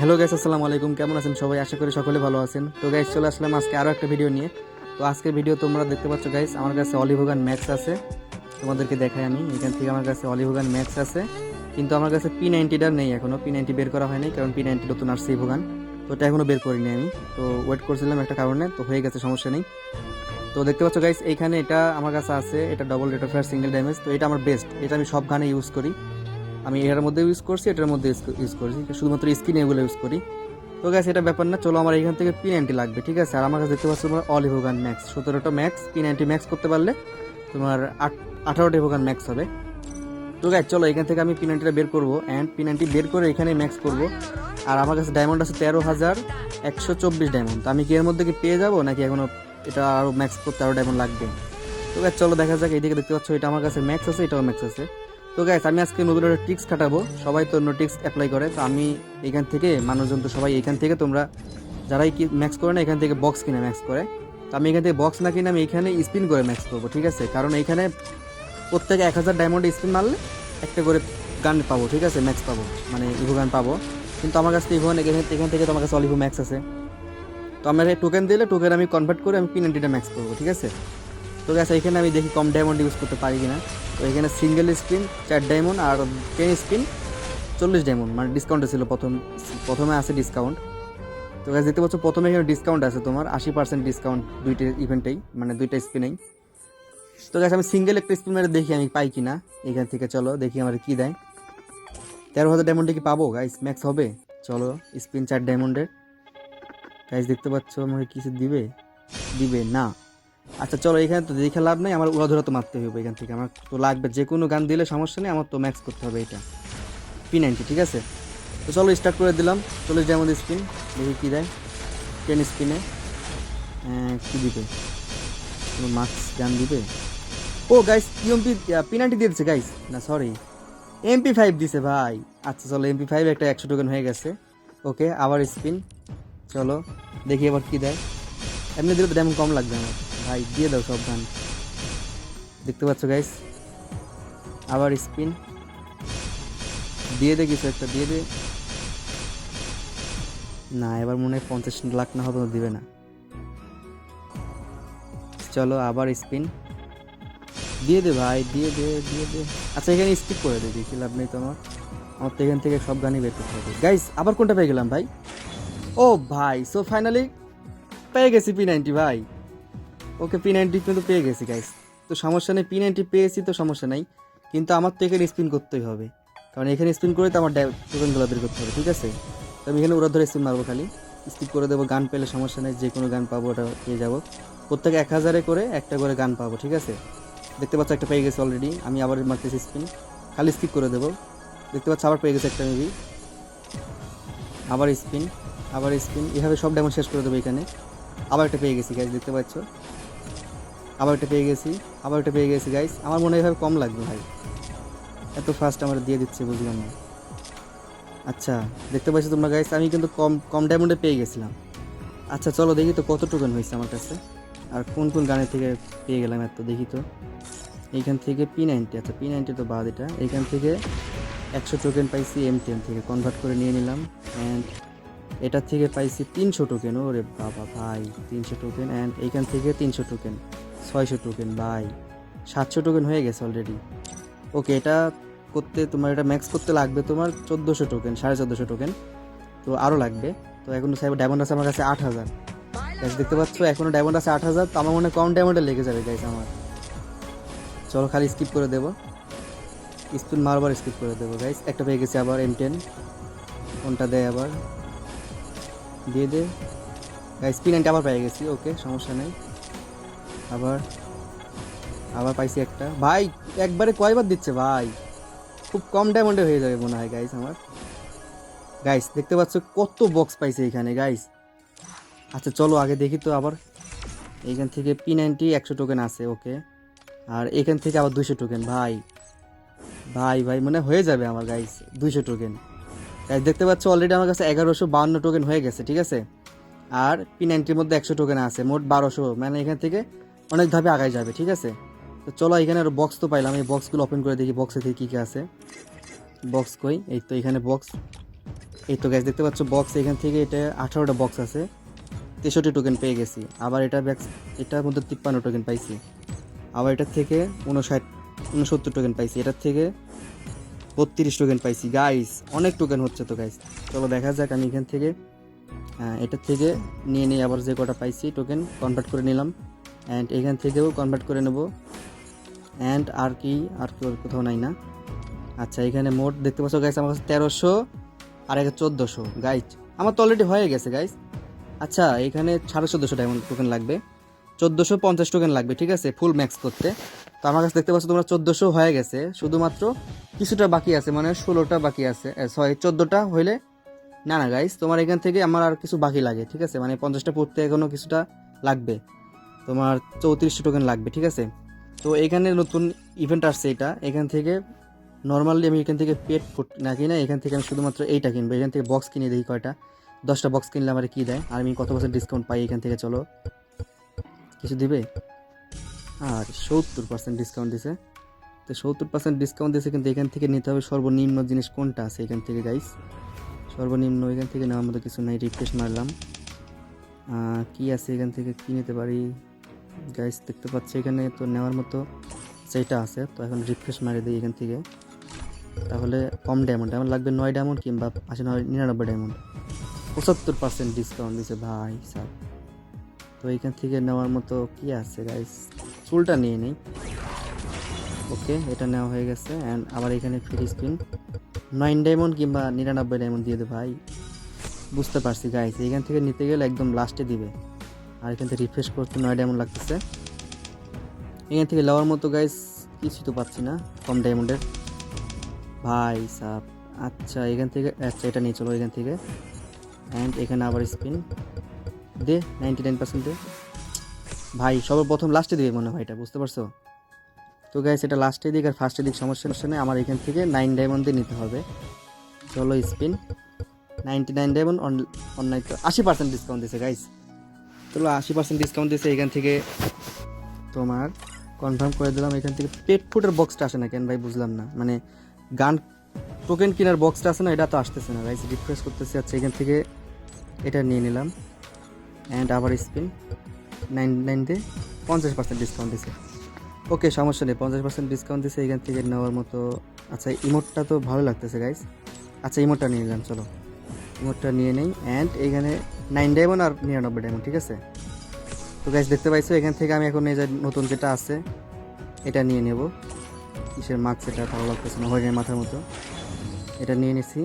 Hello guys আসসালামু আলাইকুম। কেমন আছেন সবাই? আশা করি সকলে ভালো আছেন। তো গাইস চলে আসলাম আজকে আরও একটা ভিডিও নিয়ে। তো আজকের ভিডিও তোমরা দেখতে পাচ্ছ গাইস আমার কাছে অলিভোগান ম্যাক্স আছে। তোমাদেরকে দেখাই আমি। এখান থেকে আমার কাছে অলিভোগান ম্যাক্স আছে। কিন্তু আমার কাছে পি নাইনটিটা নেই এখনও পি নাইনটি বের করা হয়নি, কারণ পি নাইনটি নতুন আসছে ভোগান তো এটা এখনও বের করিনি আমি। তো ওয়েট করছিলাম একটা কারণে, তো হয়ে গেছে, সমস্যা নেই। তো দেখতে পাচ্ছ গাইস এইখানে এটা আমার কাছে আছে। এটা double rate of single damage তো এটা আমার বেস্ট এটা আমি সব গানে ইউজ করি। আমি এটার মধ্যে ইউজ করছি, এটার মধ্যে ইউজ করছি। শুধুমাত্র স্কিনে এগুলো ইউজ করি। তো গ্যাস এটা ব্যাপার না, চলো আমার এখান থেকে পি নাইনটি লাগবে, ঠিক আছে? আর আমার কাছে দেখতে পাচ্ছ তোমার অল ইভোগান ম্যাক্স সতেরোটা ম্যাক্স পি নাইনটি ম্যাক্স করতে পারলে তোমার আট, আঠারোটা ইভোগান ম্যাক্স হবে। তো গ্যাস চলো এখান থেকে আমি পি নাইনটিটা বের করব অ্যান্ড পি নাইনটি বের করে এখানে ম্যাক্স করব। আর আমার কাছে ডায়মন্ড আছে তেরো হাজার একশো চব্বিশ ডায়মন্ড তো আমি কি এর মধ্যে কি পেয়ে যাব, নাকি এখনও এটা আরও ম্যাক্স করতে আরও ডায়মন্ড লাগবে? তো গ্যাস চলো দেখা যাক এইদিকে দেখতে পাচ্ছ এটা আমার কাছে ম্যাক্স আছে, এটাও ম্যাক্স আছে। তো গাইস আমি আজকে নতুন একটা ট্রিক্স খাটাবো। সবাই তো অন্য ট্রিক্স অ্যাপ্লাই করে, তো আমি এখান থেকে, মানুষজন তো সবাই এখান থেকে, তোমরা যারাই কি ম্যাক্স করে না, এখান থেকে বক্স কিনে ম্যাক্স করে। তো আমি এখান থেকে বক্স না কিনে, আমি এখানে স্পিন করে ম্যাক্স করব, ঠিক আছে? কারণ এখানে প্রত্যেকে এক হাজার ডায়মন্ড স্পিন মারলে একটা করে গান পাবো, ঠিক আছে? ম্যাক্স পাবো মানে ইভো গান পাবো। কিন্তু আমার কাছে ইভো এখানে এখান থেকে তো আমার কাছে অলিভো ম্যাক্স আছে। তো আমার টোকেন দিলে টোকেন আমি কনভার্ট করে আমি পিনান্টিটা ম্যাক্স করব, ঠিক আছে? তো গ্যাস এখানে আমি দেখি কম ডায়মন্ড ইউজ করতে পারি কিনা। তো এখানে সিঙ্গেল স্ক্রিন চার ডায়মন্ড আর টেন স্ক্রিন চল্লিশ ডায়মন্ড মানে ডিসকাউন্টে ছিল প্রথম প্রথমে আছে ডিসকাউন্ট তো গ্যাস দেখতে পাচ্ছ, প্রথমে এখানে ডিসকাউন্ট আছে তোমার, আশি পার্সেন্ট ডিসকাউন্ট দুইটা ইভেন্টেই মানে দুইটা স্পিনেই তো গ্যাস আমি সিঙ্গেল একটা স্পিন মেরে দেখি আমি পাই কিনা। এখান থেকে চলো, দেখি আমার কি দেয়। তেরো হাজার ডায়মন্ডে কি পাবো? গাইস ম্যাক্স হবে। চলো স্পিন চার ডায়মন্ডের গাইস দেখতে পাচ্ছ আমাকে কিছু দিবে? দিবে না। আচ্ছা চলো এখানে তো দেখে লাভ নাই, আমার উড়াধুরা তো মারতে হবে এখান থেকে। আমার তো লাগবে যে কোনো গান দিলে সমস্যা নেই, আমার তো ম্যাক্স করতে হবে এটা। পি নাইনটি ঠিক আছে? তো চলো স্টার্ট করে দিলাম। চল্লিশ ডায়মন্ড স্পিন দেখি কী দেয়। টেন স্পিনে কী দিবে? কোনো মার্কস গান দিবে? ও গাইস ইউএমপি পিনাল্টি দিয়ে দিচ্ছে গাইস না সরি এমপি ফাইভ দিছে, ভাই। আচ্ছা চলো এমপি ফাইভ একটা একশো টোকেন হয়ে গেছে। ওকে আবার স্পিন চলো, দেখি এবার কী দেয়। এমনি দিলে তো তেমন কম লাগবে আমার। ভাই, দিয়ে দাও সব গান দেখতে পাচ্ছ গাইস আবার স্পিন দিয়ে দে কিছু একটা, দিয়ে দে। না, এবার মনে হয় পঞ্চাশ লাখ না হবে দিবে না। চলো, আবার স্পিন দিয়ে দে ভাই, দিয়ে দে দিয়ে দে। আচ্ছা এখানে স্কিপ করে দে, দেখি লাভ নেই তো আমার। আমার তো এখান থেকে সব গানই বের করতে হবে। গাইস আবার কোনটা পেয়ে গেলাম ভাই? ও ভাই সো ফাইনালি পেয়ে গেছি পি নাইনটি ভাই। ওকে পি নাইনটি কিন্তু পেয়ে গেছি গাইস তো সমস্যা নেই পি নাইনটি পেয়েছি তো সমস্যা নেই। কিন্তু আমার তো এখানে স্পিন করতেই হবে। কারণ এখানে স্পিন করে তো আমার টোকেনগুলো বের করতে হবে, ঠিক আছে? তো আমি এখানে ওরা ধরে স্পিন মারবো খালি। স্কিপ করে দেবো, গান পেলে সমস্যা নেই যে কোনো গান পাবো, ওটা পেয়ে যাব। প্রত্যেকে এক হাজারে করে একটা করে গান পাবো, ঠিক আছে? দেখতে পাচ্ছ একটা পেয়ে গেছে অলরেডি আমি আবার মারতেছি স্পিন খালি স্কিপ করে দেবো। দেখতে পাচ্ছ আবার পেয়ে গেছে একটা মেবি আবার স্পিন আবার স্পিন এভাবে সব ডায়মন্ড শেষ করে দেবো এখানে। আবার একটা পেয়ে গেছি গাইজ দেখতে পাচ্ছ? আবার একটা পেয়ে গেছি, আবার একটা পেয়ে গেছি গাইস আমার মনে হয় কম লাগবে ভাই। এত ফাস্ট আমার দিয়ে দিচ্ছে, বুঝলাম না। আচ্ছা দেখতে পাচ্ছি তোমরা গাইস আমি কিন্তু কম কম ডায়মন্ডে পেয়ে গেছিলাম। আচ্ছা চলো দেখি তো কত টোকেন হয়েছে আমার কাছে। আর কোন কোন গানের থেকে পেয়ে গেলাম এত, দেখি তো। এইখান থেকে পি নাইনটি আচ্ছা পি নাইনটি তো বাদ এটা। এইখান থেকে একশো টোকেন পাইছি এম টেন থেকে কনভার্ট করে নিয়ে নিলাম। অ্যান্ড এটার থেকে পাইছি তিনশো টোকেন ওরে বাবা ভাই, তিনশো টোকেন অ্যান্ড এইখান থেকে তিনশো টোকেন ছয়শো টোকেন ভাই। সাতশো টোকেন হয়ে গেছে অলরেডি ওকে এটা করতে তোমার, এটা ম্যাক্স করতে লাগবে তোমার চোদ্দোশো টোকেন সাড়ে চোদ্দোশো টোকেন তো আরও লাগবে। তো এখনও সাহেব ডায়মন্ড আছে আমার কাছে আট হাজার। দেখতে পাচ্ছ এখনও ডায়মন্ড আছে আট হাজার। তো আমার মনে কম ডায়মন্ডে লেগে যাবে গ্যাস আমার। চলো খালি স্কিপ করে দেবো। স্পিন মারবার স্কিপ করে দেবো গাইস একটা পেয়ে গেছে আবার এম টেন কোনটা দেয় আবার? দিয়ে দে। গাইস স্পিন আবার পেয়ে গেছি ওকে সমস্যা নেই। আবার আবার পাইছি একটা। ভাই, একবারে কয়বার দিচ্ছে ভাই? খুব কম ডায়মন্ডে হয়ে যাবে মনে হয় গাইস আমার। গাইস দেখতে পাচ্ছ কত বক্স পাইছে এখানে গাইস আচ্ছা চলো আগে দেখি তো আবার। এইখান থেকে পি নাইনটি একশো টোকেন আছে ওকে আর এখান থেকে আবার দুশো টোকেন ভাই। ভাই ভাই মানে হয়ে যাবে আমার গাইস দুইশো টোকেন গাইস দেখতে পাচ্ছ অলরেডি আমার কাছে এগারোশো বাউন্ন টোকেন হয়ে গেছে, ঠিক আছে? আর পি নাইনটির মধ্যে একশো টোকেন আছে, মোট বারোশো। মানে এখান থেকে অনেক ধাপে আগায় যাবে ঠিক আছে? তো চলো এখানে আরও বক্স তো পাইলাম। এই বক্সগুলো ওপেন করে দেখি বক্সে থেকে কী কী আছে। বক্স কই? এই তো এখানে বক্স এই তো গ্যাস দেখতে পাচ্ছ বক্স এখান থেকে এটা আঠারোটা বক্স আছে। তেষট্টি টোকেন পেয়ে গেছি। আবার এটা ব্যাক্স এটার মধ্যে তিপ্পান্ন টোকেন পাইছি। আবার এটার থেকে উনষাট উনসত্তর টোকেন পাইছি। এটার থেকে বত্রিশ টোকেন পাইছি। গাইস অনেক টোকেন হচ্ছে তো গাইস চলো দেখা যাক আমি এখান থেকে আহ, এটার থেকে নিয়ে নিয়ে আবার যে কটা পাইছি টোকেন কনভার্ট করে নিলাম। অ্যান্ড এখান থেকেও কনভার্ট করে নেব। অ্যান্ড আর কি আর কি কোথাও নাই না। আচ্ছা এখানে মোট দেখতে পাচ্ছ গাইস আমার কাছে তেরোশো আর একে চোদ্দোশো। গাইজ আমার তো অলরেডি হয়ে গেছে গাইজ আচ্ছা এখানে সাড়ে চোদ্দোশো ডায়মন্ড টোকেন লাগবে। চোদ্দোশো পঞ্চাশ টোকেন লাগবে, ঠিক আছে? ফুল ম্যাক্স করতে। তো আমার কাছে দেখতে পাচ্ছ, তোমরা চোদ্দোশো হয়ে গেছে। শুধুমাত্র কিছুটা বাকি আছে মানে ষোলোটা বাকি আছে। সরি চোদ্দোটা হইলে না না গাইজ তোমার এখান থেকে আমার আর কিছু বাকি লাগে, ঠিক আছে? মানে পঞ্চাশটা পড়তে এখনও কিছুটা লাগবে। তোমার চৌত্রিশটা টোকেন লাগবে, ঠিক আছে? তো এখানে নতুন ইভেন্ট আসছে এটা। এখান থেকে নর্মালি আমি এখান থেকে পেট ফুট না কিনা এখান থেকে আমি শুধুমাত্র এইটা কিনবো। এখান থেকে বক্স কিনে দেখি কয়টা। দশটা বক্স কিনলে আমার কী দেয়? আর আমি কত পার্সেন্ট ডিসকাউন্ট পাই এখান থেকে চলো। কিছু দিবে? আর সত্তর পার্সেন্ট ডিসকাউন্ট দিছে। তো সত্তর পার্সেন্ট ডিসকাউন্ট দিছে কিন্তু এখান থেকে নিতে হবে সর্বনিম্ন জিনিস কোনটা আছে এখান থেকে গাইস সর্বনিম্ন এখান থেকে নেওয়ার মতো কিছু নাই রিফ্রেশ মারলাম। কি আছে এখান থেকে? কী নিতে পারি? গাইস দেখতে পাচ্ছি এখানে তো নেওয়ার মতো সেইটা আছে, তো এখন রিফ্রেশ মারে দিই এখান থেকে। তাহলে কম ডায়মন্ড আমার লাগবে নয় ডায়মন্ড কিংবা আসে নয়, নিরানব্বই ডায়মন্ড পঁচাত্তর পার্সেন্ট ডিসকাউন্ট দিছে ভাই, স্যার। তো এখান থেকে নেওয়ার মতো কি আছে গাইস চুলটা নিয়ে নেই। ওকে এটা নেওয়া হয়ে গেছে অ্যান্ড আবার এখানে ফ্রি স্পিন নাইন ডায়মন্ড কিংবা নিরানব্বই ডায়মন্ড দিয়ে দে ভাই। বুঝতে পারছি গাইস এখান থেকে নিতে গেলে একদম লাস্টে দিবে। আর এখান থেকে রিফ্রেশ করতে নয় ডায়মন্ড লাগতেছে। এখান থেকে লওয়ার মতো গাইস কিছুই তো পাচ্ছি না, কম ডায়মন্ডের ভাই সাপ আচ্ছা এখান থেকে আচ্ছা এটা নিয়ে চলো এখান থেকে। অ্যান্ড এখানে আবার স্পিন দে নাইনটি নাইন পার্সেন্টে ভাই সবার প্রথম লাস্টে দিবে মনে হয় এটা, বুঝতে পারছ? তো গাইস এটা লাস্টে দিক আর ফার্স্টে দিক, সমস্যা সমস্যা নেই। আমার এখান থেকে নাইন ডায়মন্ড দিয়ে নিতে হবে। চলো spin ninety nine diamond online আশি পার্সেন্ট ডিসকাউন্ট দিছে গাইস চলো আশি পার্সেন্ট ডিসকাউন্ট দিয়েছে এখান থেকে। তোমার কনফার্ম করে দিলাম, এখান থেকে পেট ফুটের বক্সটা আসে না কেন ভাই? বুঝলাম না। মানে গান টোকেন কেনার বক্সটা আছে না, এটা তো আসতেছে না। গাইস রিফ্রেশ করতেছে আচ্ছা এখান থেকে এটা নিয়ে নিলাম। অ্যান্ড আবার স্পিন নাইন নাইন দিয়ে পঞ্চাশ পার্সেন্ট ডিসকাউন্ট দিছে। ওকে সমস্যা নেই, পঞ্চাশ পার্সেন্ট ডিসকাউন্ট দিছে, এখান থেকে নেওয়ার মতো। আচ্ছা ইমোটটা তো ভালো লাগতেছে গাইস আচ্ছা ইমোটটা নিয়ে নিলাম, চলো। ইমোটটা নিয়ে নেই অ্যান্ড এখানে নাইন ডায়মন্ড আর নিরানব্বই ডায়মন্ড ঠিক আছে? তো গাইস দেখতে পাইছো, এখান থেকে আমি এখন এই যে নতুন যেটা আছে, এটা নিয়ে নেব। কিসের মাস্ক এটা? ভালো লাগতেছে না হরিণের মাথার মতো। এটা নিয়ে নিছি।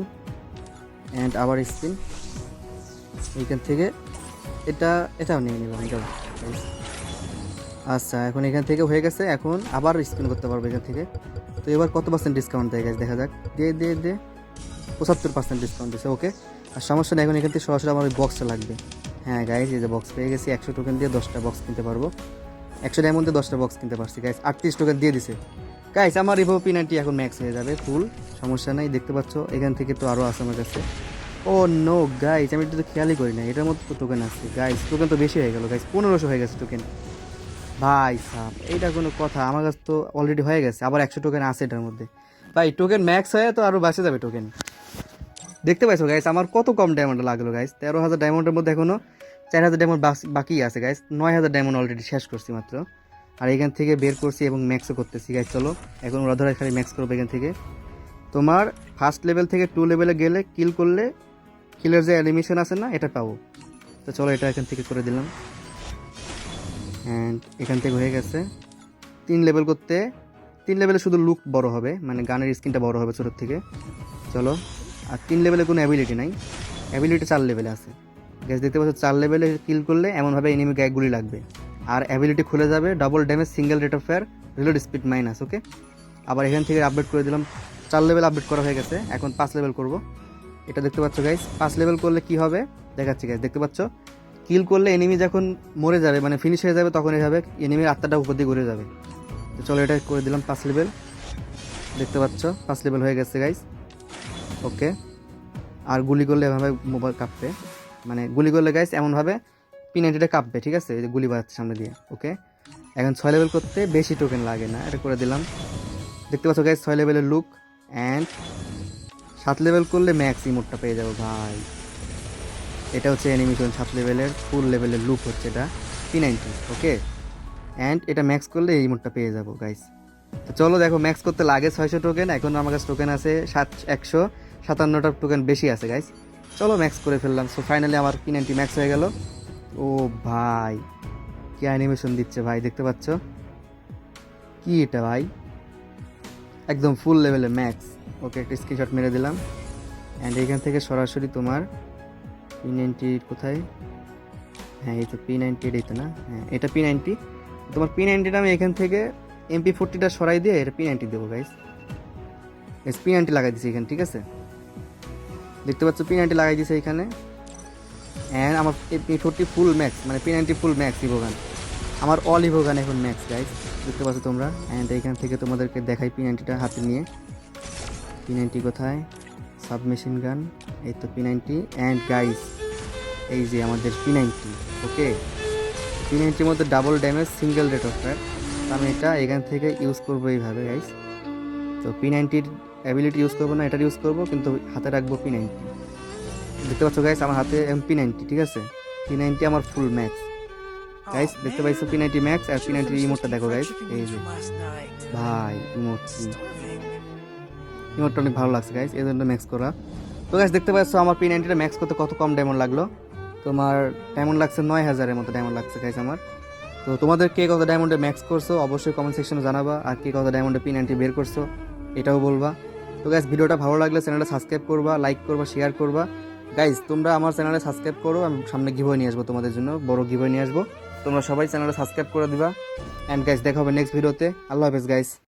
অ্যান্ড আবার স্পিন এইখান থেকে এটা, এটাও নিয়ে এটাও guys। আচ্ছা এখন এখান থেকে হয়ে গেছে, এখন আবার স্পিন করতে পারব এখান থেকে। তো এবার কত পার্সেন্ট ডিসকাউন্ট দেয় গাইস দেখা যাক। দে দে দে। পঁচাত্তর পার্সেন্ট ডিসকাউন্ট দিচ্ছে ওকে আর সমস্যা নেই, এখন এখান থেকে সরাসরি আমার ওই বক্সটা লাগবে। হ্যাঁ গাইজ এই যে বক্স পেয়ে গেছি, একশো টোকেন দিয়ে দশটা বক্স কিনতে পারব। একশো ডায়মন্ডে দশটা বক্স কিনতে পারছি গাইজ আটত্রিশ টোকেন দিয়ে দিছে। গাইজ আমার রিভো পিনাটি এখন ম্যাক্স হয়ে যাবে ফুল সমস্যা নাই, দেখতে পাচ্ছ, এখান থেকে তো আরও আছে আমার কাছে। ও নো গাইজ আমি এটা তো খেয়ালই করি না, এটার মধ্যে তো টোকেন আছে। গাইজ টোকেন তো বেশি হয়ে গেল গাইজ পনেরোশো হয়ে গেছে টোকেন ভাই সাহ এইটা কোনো কথা, আমার কাছে তো অলরেডি হয়ে গেছে, আবার একশো টোকেন আছে এটার মধ্যে। ভাই টোকেন ম্যাক্স হয়ে তো আরও বাঁচে যাবে টোকেন দেখতে পাইছো গাইস আমার কত কম ডায়মন্ড লাগল গাইস তেরো হাজার ডায়মন্ডের মধ্যে এখনও চার হাজার ডায়মন্ড বাকি আছে গাইস নয় হাজার ডায়মন্ড অলরেডি শেষ করছি মাত্র। আর এখান থেকে বের করছি এবং ম্যাক্সও করতেছি গাইস চলো, এখন ওরা ধরে খালি ম্যাক্স করব এখান থেকে। তোমার ফার্স্ট লেভেল থেকে টু লেভেলে গেলে কিল করলে কিলের যে অ্যানিমেশন আছে না, এটা পাবো। তো চলো, এটা এখান থেকে করে দিলাম। অ্যান্ড এখান থেকে হয়ে গেছে। তিন লেভেল করতে, তিন লেভেলে শুধু লুক বড় হবে মানে গানের স্ক্রিনটা বড় হবে ছোটোর থেকে। চলো। আর তিন লেভেলে কোনো অ্যাবিলিটি নাই। অ্যাবিলিটি চার লেভেলে আছে। গ্যাস দেখতে পাচ্ছ, চার লেভেলে কিল করলে এমনভাবে এনিমি গায়ে গুলি লাগবে। আর অ্যাবিলিটি খুলে যাবে double damage single rate of fire reload speed minus okay আবার এখান থেকে আপডেট করে দিলাম। চার লেভেল আপডেট করা হয়ে গেছে, এখন পাঁচ লেভেল করব। এটা দেখতে পাচ্ছ গাইস পাঁচ লেভেল করলে কি হবে? দেখাচ্ছি গাইস দেখতে পাচ্ছ? কিল করলে এনিমি যখন মরে যাবে মানে ফিনিশ হয়ে যাবে, তখন এভাবে এনিমির আত্মাটা উপর দিয়ে ঘুরে যাবে। তো চলো এটা করে দিলাম পাঁচ লেভেল দেখতে পাচ্ছ, পাঁচ লেভেল হয়ে গেছে গাইস ওকে? আর গুলি করলে এভাবে মোবাইল কাঁপবে। মানে গুলি করলে গাইস এমনভাবে পিনাইটিটা কাঁপবে, ঠিক আছে? যে গুলি বাজাচ্ছে সামনে দিয়ে, ওকে? এখন ছয় লেভেল করতে বেশি টোকেন লাগে না, এটা করে দিলাম। দেখতে পাচ্ছ গাইস ছয় লেভেলের লুক অ্যান্ড সাত লেভেল করলে ম্যাক্স ইমোটটা পেয়ে যাব ভাই। এটা হচ্ছে অ্যানিমেশন সাত লেভেলের ফুল লেভেলের লুক হচ্ছে এটা পি নাইনটি ওকে? অ্যান্ড এটা ম্যাক্স করলে এই ইমোটটা পেয়ে যাব গাইস তো চলো দেখো ম্যাক্স করতে লাগে ছয়শো টোকেন এখন আমার কাছে টোকেন আছে সাত, একশো। সাতান্নটা টোকেন বেশি আছে গাইস চলো ম্যাক্স করে ফেললাম। সো ফাইনালি আমার পি নাইনটি ম্যাক্স হয়ে গেল। ও ভাই, কি অ্যানিমেশন দিচ্ছে ভাই, দেখতে পাচ্ছ? কি এটা ভাই? একদম ফুল লেভেলে ম্যাক্স ওকে, একটা স্ক্রিনশট মেরে দিলাম। অ্যান্ড এখান থেকে সরাসরি তোমার পি নাইনটি কোথায়? হ্যাঁ এই তো পি নাইনটি এই তো না? হ্যাঁ এটা পি নাইনটি তোমার পি নাইনটিটা আমি এখান থেকে এমপি ফোরটিটা সরাই দিয়ে এটা পি নাইনটি দেবো গাইস এস পি নাইনটি লাগাই দিছি এখানে, ঠিক আছে? দেখতে পাচ্ছ পি নাইনটি লাগাই দিছে এখানে। অ্যান্ড আমার ফোরটি ফুল ম্যাক্স মানে P ninety full max evo gun আমার অল ইভোগান এখন ম্যাক্স গাইস দেখতে পাচ্ছ তোমরা? অ্যান্ড এখান থেকে তোমাদেরকে দেখাই পি নাইনটিটা হাতে নিয়ে। পি নাইনটি কোথায়? সাবমেশিন গান এই তো পি নাইনটি অ্যান্ড গাইস এই যে আমাদের পি নাইনটি ওকে পি নাইনটির মধ্যে double damage single rate of fire আমি এটা এখান থেকে ইউজ করব এইভাবে গাইস তো পি নাইনটির অ্যাবিলিটি ইউজ করব না, এটার ইউজ করব, কিন্তু হাতে রাখব পি নাইনটি দেখতে পাচ্ছ গাইস আমার হাতে এম পি নাইনটি ঠিক আছে? পি নাইনটি আমার ফুল ম্যাক্স গাইস দেখতে পাইছো পি নাইনটি ম্যাক্স আর পি নাইনটির ইমোটটা দেখো গাইস এই যে। ভাই ইমোট ইমোটটা অনেক ভালো লাগছে গাইস এই জন্য ম্যাক্স করা। তো গাইস দেখতে পাচ্ছ আমার পি নাইনটিটা ম্যাক্স করতে কত কম ডায়মন্ড লাগল? তোমার ডায়মন্ড লাগছে নয় হাজারের মতো ডায়মন্ড লাগছে গাইস আমার। তো তোমাদের কে কত ডায়মন্ডে ম্যাক্স করছ, অবশ্যই কমেন্ট সেকশনে জানাবা। আর কে কত ডায়মন্ডে পি নাইনটি বের করছ, এটাও বলবা। তো গাইজ ভিডিওটা ভালো লাগলে চ্যানেলটা সাবস্ক্রাইব করবা লাইক করবা শেয়ার করবা। গাইজ তোমরা আমার চ্যানেলে সাবস্ক্রাইব করো, আমি সামনে গিভওয়ে নিয়ে আসব তোমাদের জন্য, বড় গিভওয়ে নিয়ে আসব। তোমরা সবাই চ্যানেলটা সাবস্ক্রাইব করে দিবা। অ্যান্ড গাইজ দেখা হবে নেক্সট ভিডিওতে আল্লাহ হাফেজ গাইস